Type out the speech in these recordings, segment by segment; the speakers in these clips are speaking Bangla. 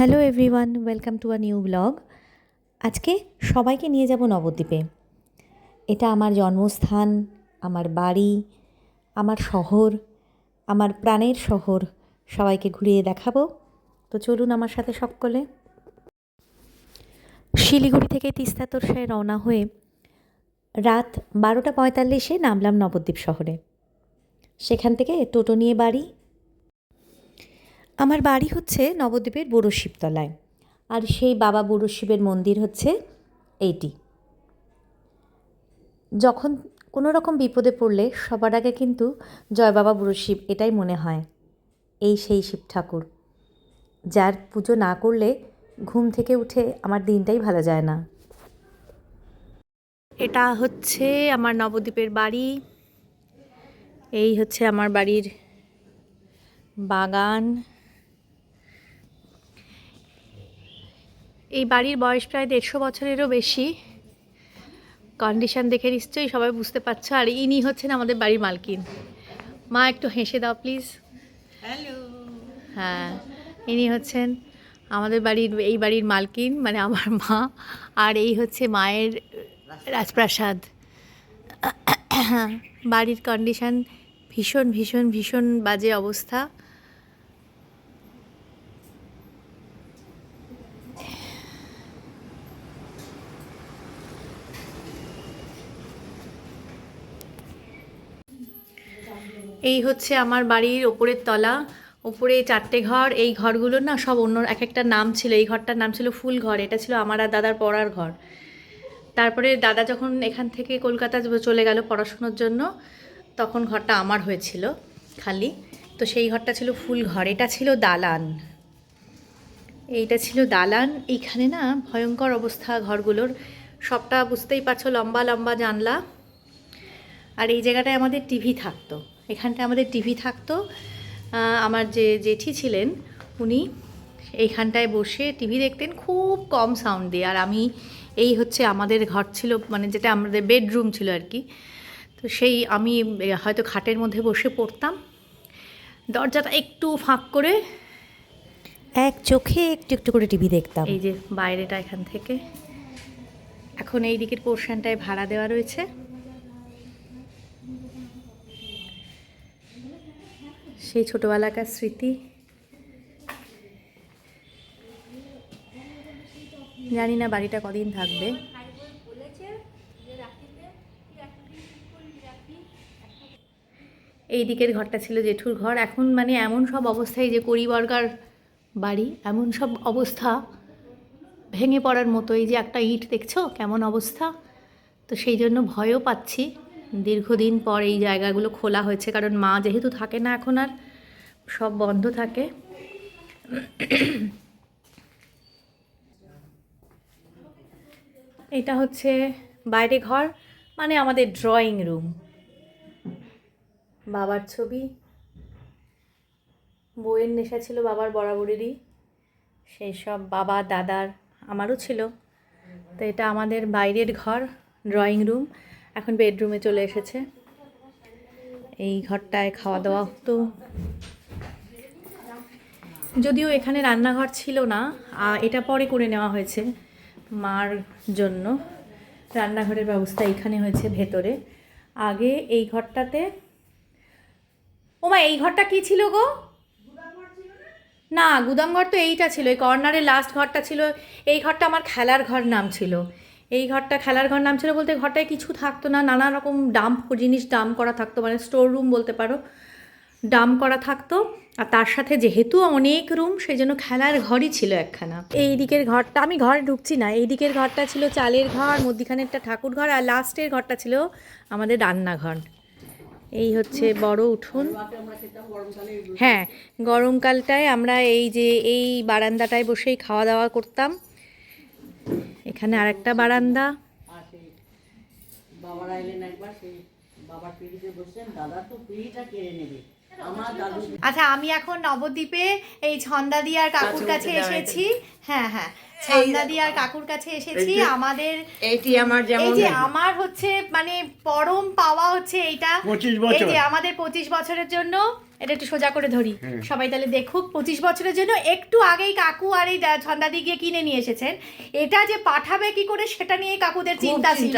Hello everyone, welcome to a new blog. আজকে সবাইকে নিয়ে যাব নবদ্বীপে। এটা আমার জন্মস্থান, আমার বাড়ি, আমার শহর, আমার প্রাণের শহর। সবাইকে ঘুরিয়ে দেখাবো। তো চলুন আমার সাথে সকলে। শিলিগুড়ি থেকে তিস্তা তোরসায় রওনা হয়ে রাত বারোটা পঁয়তাল্লিশে নামলাম নবদ্বীপ শহরে। সেখান থেকে টোটো নিয়ে বাড়ি আমার বাড়ি হচ্ছে নবদ্বীপের বুড়ো শিবতলায় আর সেই বাবা বুড়ো শিবের মন্দির হচ্ছে এইটি। যখন কোনো রকম বিপদে পড়লে সবার আগে কিন্তু জয় বাবা বুড়ো শিব এটাই মনে হয়, এই সেই শিব ঠাকুর। যার পুজো না করলে ঘুম থেকে উঠে আমার দিনটাই ভালো যায় না। এটা হচ্ছে আমার নবদ্বীপের বাড়ি, এই হচ্ছে আমার বাড়ির বাগান। এই বাড়ির বয়স প্রায় দেড়শো বছরেরও বেশি। কন্ডিশন দেখে নিশ্চয়ই সবাই বুঝতে পারছ। আর ইনি হচ্ছেন আমাদের বাড়ির মালকিন। মা একটু হেসে দাও প্লিজ হ্যালো হ্যাঁ ইনি হচ্ছেন আমাদের বাড়ির এই বাড়ির মালকিন মানে আমার মা। আর এই হচ্ছে মায়ের রাজপ্রাসাদ। বাড়ির কন্ডিশন ভীষণ ভীষণ ভীষণ বাজে অবস্থা। এই হচ্ছে আমার বাড়ির ওপরের তলা। ওপরে চারটে ঘর। এই ঘরগুলো না সব অন্য এক একটা নাম ছিল। এই ঘরটার নাম ছিল ফুল ঘর। এটা ছিল আমার আর দাদার পড়ার ঘর। তারপরে দাদা যখন এখান থেকে কলকাতা চলে গেল পড়াশুনোর জন্য, তখন ঘরটা আমার হয়েছিল খালি। তো সেই ঘরটা ছিল ফুল ঘর। এটা ছিল দালান। এইটা ছিল দালান। এইখানে না ভয়ঙ্কর অবস্থা ঘরগুলোর। সবটা বুঝতেই পারছ, লম্বা লম্বা জানলা। আর এই জায়গাটায় আমাদের টিভি থাকতো। এখানটায় আমাদের টিভি থাকতো। আমার যে জেঠি ছিলেন উনি এইখানটায় বসে টিভি দেখতেন খুব কম সাউন্ড দিয়ে। আর আমি এই হচ্ছে আমাদের ঘর ছিল মানে যেটা আমাদের বেডরুম ছিল আর কি। তো সেই আমি হয়তো খাটের মধ্যে বসে পড়তাম। দরজাটা একটু ফাঁক করে এক চোখে একটু একটু করে টিভি দেখতাম। এই যে বাইরেটা এখান থেকে। এখন এই দিকের পোর্শনটায় ভাড়া দেওয়া রয়েছে। সেই ছোটোবেলাকার স্মৃতি। জানি না বাড়িটা কদিন থাকবে। এই দিকের ঘরটা ছিল জেঠুর ঘর। এখন মানে এমন সব অবস্থায় যে করিবর্গার বাড়ি, এমন সব অবস্থা ভেঙে পড়ার মতো এই যে একটা ইট দেখছ? কেমন অবস্থা? তো সেই জন্য ভয়ও পাচ্ছি। দীর্ঘদিন পর এই জায়গাগুলো খোলা হয়েছে, কারণ মা যেহেতু থাকে না এখন আর, সব বন্ধ থাকে। এটা হচ্ছে বাইরে ঘর মানে আমাদের ড্রয়িং রুম বাবার ছবি। বইয়ের নেশা ছিল বাবার বরাবরেরই। সেই সব বাবা, দাদার আমারও ছিল। তো এটা আমাদের বাইরের ঘর ড্রয়িং রুম এখন বেডরুমে চলে এসেছে। এই ঘরটায় খাওয়া দাওয়া হতো। যদিও এখানে রান্নাঘর ছিল না এটা পরে করে নেওয়া হয়েছে মার জন্য। রান্নাঘরের ব্যবস্থা এখানে হয়েছে ভেতরে। আগে এই ঘরটাতে ওমা এই ঘরটা কি ছিল গো? না, গুদামঘর তো এইটা ছিল। এই কর্নারের লাস্ট ঘরটা ছিল। এই ঘরটা আমার খেলার ঘর নাম ছিল। এই ঘরটা খেলার ঘর নাম ছিল বলতে ঘরটায় কিছু থাকতো না, নানা রকম ডাম্প জিনিস ডাম্প করা থাকতো মানে স্টোর রুম বলতে পারো। ডাম্প করা থাকতো, আর তার সাথে যেহেতু অনেক রুম সেই জন্য খেলার ঘরই ছিল একখানা। এই দিকের ঘরটা, আমি ঘরে ঢুকছি না, এই দিকের ঘরটা ছিল চালের ঘর, মধ্যিখানেরটা ঠাকুর ঘর, আর লাস্টের ঘরটা ছিল আমাদের রান্নাঘর। এই হচ্ছে বড় উঠোন। হ্যাঁ গরমকালটায় আমরা এই যে, এই বারান্দাটায় বসেই খাওয়া দাওয়া করতাম। এখানে আরেকটা বারান্দা। আর সেই বাবারা এলেন একবার সেই বাবার পিড়িতে বসছেন দাদা তো পিড়িটা কেড়ে নেবে। আচ্ছা আমি এখন নবদ্বীপে এই ছন্দাদি আর কাকুর কাছে এসেছি। হ্যাঁ হ্যাঁ ছন্দাদি আর কাকুর কাছে এসেছি। আমাদের এইটি আমার এই যেমন যে আমার হচ্ছে মানে পরম পাওয়া হচ্ছে এইটা। এই যে আমাদের পঁচিশ বছরের জন্য এটা একটু সোজা করে ধরি। সবাই তাহলে দেখুক পঁচিশ বছরের জন্য একটু আগেই কাকু আর এই দা- ছন্দাদি গিয়ে কিনে নিয়ে এসেছেন। এটা যে পাঠাবে কি করে সেটা নিয়ে কাকুদের চিন্তা ছিল।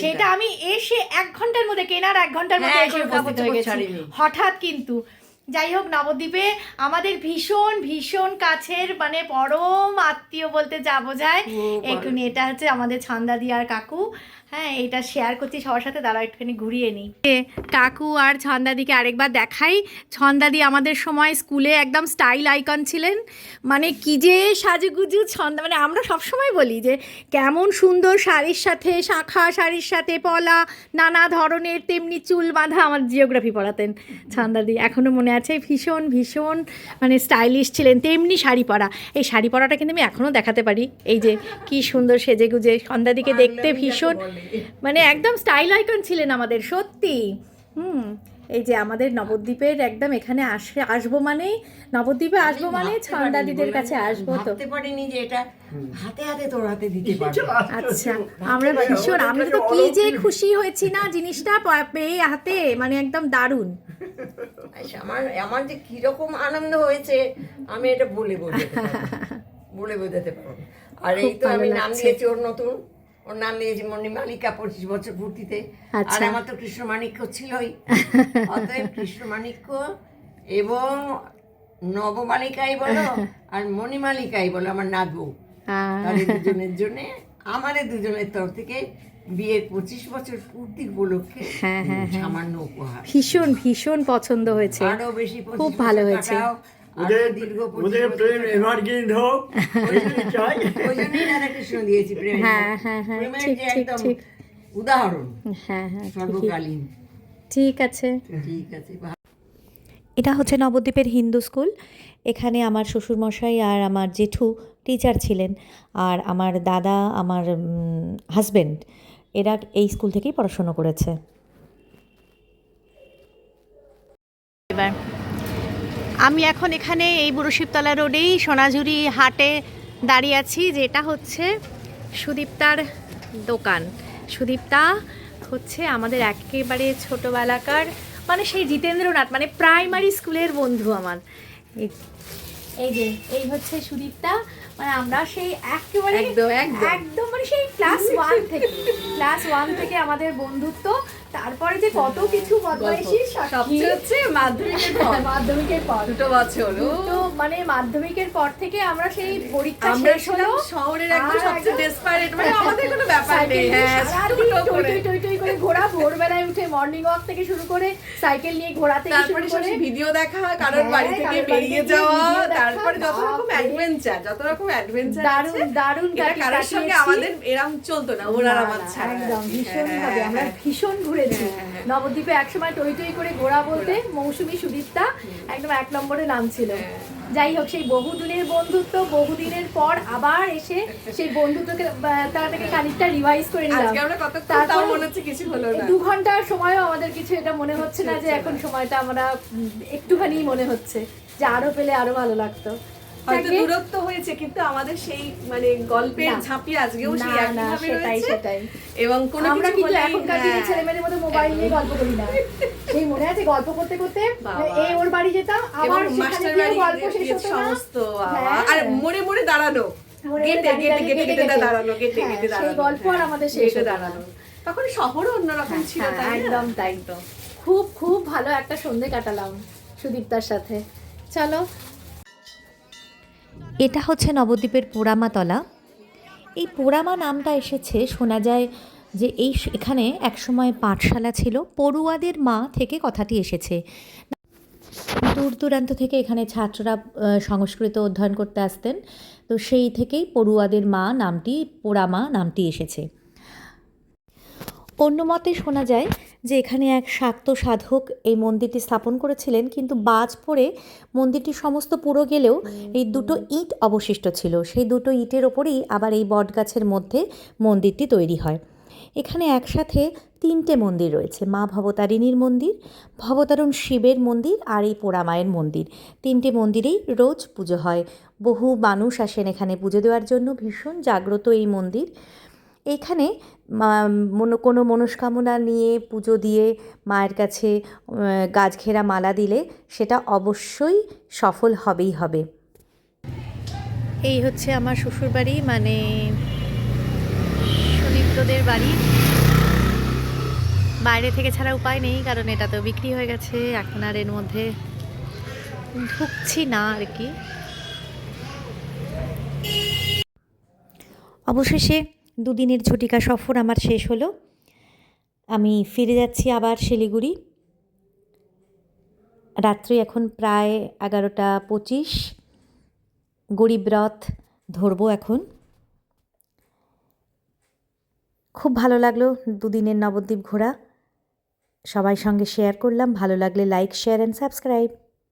সেটা আমি এসে এক ঘণ্টার মধ্যে কেনার এক ঘণ্টার মধ্যে হ্যাঁ, এসে উপস্থিত হয়ে গেছি। হঠাৎ কিন্তু যাই হোক নবদ্বীপে আমাদের ভীষণ ভীষণ কাছের মানে পরম আত্মীয় বলতে যা বোঝায়। একটুখানি এটা হচ্ছে আমাদের ছন্দাদি আর কাকু। হ্যাঁ এটা শেয়ার করছি সবার সাথে দাঁড়াও একটুখানি ঘুরিয়ে নিই। কাকু আর ছন্দাদিকে আরেকবার দেখাই। ছন্দাদি আমাদের সময় স্কুলে একদম স্টাইল আইকন ছিলেন। মানে কি যে সাজুগুজু ছন্দা মানে আমরা সবসময় বলি যে কেমন সুন্দর শাড়ির সাথে শাখা শাড়ির সাথে পলা নানা ধরনের তেমনি চুল বাঁধা আমার জিওগ্রাফি পড়াতেন ছন্দাদি এখনও মনে আছে? ভীষণ ভীষণ মানে স্টাইলিশ ছিলেন তেমনি শাড়ি পরা। এই শাড়ি পরাটা কিন্তু আমি এখনও দেখাতে পারি। এই যে কি সুন্দর সেজে গুজে সন্ধ্যাদিকে দেখতে ভীষণ মানে একদম স্টাইল আইকন ছিলেন আমাদের সত্যি। হুম এই যে আমাদের নবদ্বীপের একদম এখানে আসে আসব মানে নবদ্বীপে আসব মানে ছন্দাদিদের কাছে আসব তো। ভাবতে পারিনি যে এটা হাতে হাতে তোর হাতে দিতে পারবে। আচ্ছা আমরা ভীষণ আমি তো কি যে খুশি হয়েছি না জিনিসটা পেয়ে হাতে মানে একদম দারুণ। আচ্ছা, আমার আমার যে কীরকম আনন্দ হয়েছে আমি এটা বলে পারব। বলে বোঝাতে পারব। আর এই তো আমি নাম দিয়েছি ওর নতুন। ওর নাম দিয়েছি মণিমালিকা পঁচিশ বছর পূর্তিতে আর আচ্ছা। আমার তো কৃষ্ণমাণিক্য ছিলই। অতএব কৃষ্ণমাণিক্য এবং নবমালিকাই বলো আর মণিমালিকাই বলো আমার আহ, তাদের দুজনের জন্য আমাদের দুজনের তরফ থেকে বিয়ের পঁচিশ বছর পূর্তি উপলক্ষে হ্যাঁ, হ্যাঁ, হ্যাঁ। সামান্য উপহার। ভীষণ ভীষণ পছন্দ হয়েছে। আরও বেশি খুব ভালো হয়েছে। ওদের দীর্ঘ ওদের প্রেম এভারগ্রিন হোক চাই। ওই জন্যই রাধাকৃষ্ণ দিয়েছি প্রেম হ্যাঁ, হ্যাঁ, হ্যাঁ, প্রেমের ঠিক, যে ঠিক, একদম ঠিক। উদাহরণ হ্যাঁ হ্যাঁ সর্বকালীন। ঠিক আছে। ঠিক আছে এটা হচ্ছে নবদ্বীপের হিন্দু স্কুল। এখানে আমার শ্বশুরমশাই আর আমার জেঠু টিচার ছিলেন। আর আমার দাদা আমার হাজবেন্ড এরা এই স্কুল থেকেই পড়াশোনা করেছে। আমি এখন এখানে এই বুড়োশিবতলা রোডেই সোনাঝুরি হাটে দাঁড়িয়ে আছি যেটা হচ্ছে সুদীপ্তার দোকান। সুদীপ্তা হচ্ছে আমাদের একেবারে ছোটোবেলাকার মানে সেই জিতেন্দ্রনাথ মানে প্রাইমারি স্কুলের বন্ধু আমার। এই- যে এই হচ্ছে সুদীপ্তা মানে আমরা সেই একেবারে একদম, একদম। একদম মানে সেই ক্লাস ওয়ান থেকে ক্লাস ওয়ান থেকে আমাদের বন্ধুত্ব। তারপরে যে কত কিছু বদমাইশি সবচেয়ে হচ্ছে মাধ্যমিকের পর। মাধ্যমিকের পর। দুটো বছর তো মানে মাধ্যমিকের পর থেকে আমরা সেই পরীক্ষা আমরা শহরের একদম সবচেয়ে ডেসপারেট মানে আমাদের কোনো ব্যাপার নেই। হ্যাঁ টই করে। টই টই টই করে ঘোরা ভোরবেলায় উঠে মর্নিং ওয়াক থেকে শুরু করে সাইকেল নিয়ে ঘোরা থেকে শুরু তারপরে করে। ভিডিও দেখা কারোর হ্যাঁ, বাড়ি থেকে বেরিয়ে যাওয়া তারপরে যত রকম অ্যাডভেঞ্চার যত রকম অ্যাডভেঞ্চার দারুণ দারুণ কারোর সঙ্গে আমাদের এরম চলতো না ওরা আমার ছাড়া। একদম ভীষণ হ্যাঁ, ভাবে আমরা। ভীষণ ঘুরেছি হ্যাঁ, হ্যাঁ। নবদ্বীপে একসময় টই টই করে ঘোরা বলতে মৌসুমী সুদীপ্তা একদম এক নম্বরে নাম ছিল। হ্যাঁ। যাই হোক সেই বহুদিনের বন্ধুত্ব বহুদিনের পর আবার এসে সেই বন্ধুত্বকে তার থেকে খানিকটা রিভাইজ করে নিলাম। তারপরে মনে হচ্ছে কিছু হলো না। দু ঘণ্টার সময়ও আমাদের কিছু এটা মনে হচ্ছে না যে এখন সময়টা আমরা একটুখানি মনে হচ্ছে যে আরও পেলে আরও ভালো লাগতো। হয়তো দূরত্ব হয়েছে কিন্তু আমাদের সেই মানে গল্পের না। ঝাঁপি আজকেও সেই না, একই না, ভাবে সেটাই, রয়েছে সেটাই। এবং কোনো আমরা কিন্তু এখনকার দিনে হ্যাঁ। মধ্যে মোবাইল নিয়ে গল্প করি না সেই মনে আছে গল্প করতে করতে। এই ওর বাড়ি যেতাম আবার মাস্টার বাড়ি গল্প শেষ হতো সমস্ত হ্যাঁ। আর মোড়ে মোড়ে দাঁড়ানো গেটে গেটে গেটে গেটে। দাঁড়ানো গেটে হ্যাঁ, গেটে সেই দাঁড়ানো গল্প আর হ্যাঁ, আমাদের শেষ। দাঁড়ানো তখন শহরও অন্যরকম ছিল হ্যাঁ, তাই একদম তাই তো খুব খুব ভালো একটা সন্ধে কাটালাম সুদীপ্তার সাথে চলো এটা হচ্ছে নবদ্বীপের পোড়ামাতলা। এই পোড়ামা নামটা এসেছে, শোনা যায় যে এই এখানে একসময় পাঠশালা ছিল, পড়ুয়াদের মা থেকে কথাটি এসেছে। দূর দূরান্ত থেকে এখানে ছাত্ররা সংস্কৃত অধ্যয়ন করতে আসতেন। তো সেই থেকেই পড়ুয়াদের মা নামটি, পোড়ামা নামটি এসেছে। অন্য মতে শোনা যায় যে এখানে এক শাক্ত সাধক এই মন্দিরটি স্থাপন করেছিলেন, কিন্তু বাজ পড়ে মন্দিরটি সমস্ত পুরো গেলেও এই দুটো ইট অবশিষ্ট ছিল। সেই দুটো ইটের ওপরেই আবার এই বটগাছের মধ্যে মন্দিরটি তৈরি হয়। এখানে একসাথে তিনটে মন্দির রয়েছে, মা ভবতারিণীর মন্দির, ভবতারণ শিবের মন্দির আর এই পোড়ামায়ের মন্দির। তিনটে মন্দিরেই রোজ পুজো হয়। বহু মানুষ আসেন এখানে পুজো দেওয়ার জন্য। ভীষণ জাগ্রত এই মন্দির। এইখানে মা- মনো কোনো মনস্কামনা নিয়ে পুজো দিয়ে মায়ের কাছে গাছ ঘেরা মালা দিলে সেটা অবশ্যই সফল হবেই হবে। এই হচ্ছে আমার শ্বশুরবাড়ি মানে সুদীপ্তদের বাড়ি। বাইরে থেকে ছাড়া উপায় নেই কারণ এটা তো বিক্রি হয়ে গেছে এখন আর এর মধ্যে ঢুকছি না আর কি। অবশেষে দুদিনের ঝটিকা সফর আমার শেষ হলো। আমি ফিরে যাচ্ছি আবার শিলিগুড়ি। রাত্রি এখন প্রায় এগারোটা পঁচিশ। গরিব রথ ধরবো এখন। খুব ভালো লাগল দুদিনের নবদ্বীপ ঘোরা। সবাই সঙ্গে শেয়ার করলাম। ভালো লাগলে লাইক শেয়ার অ্যান্ড সাবস্ক্রাইব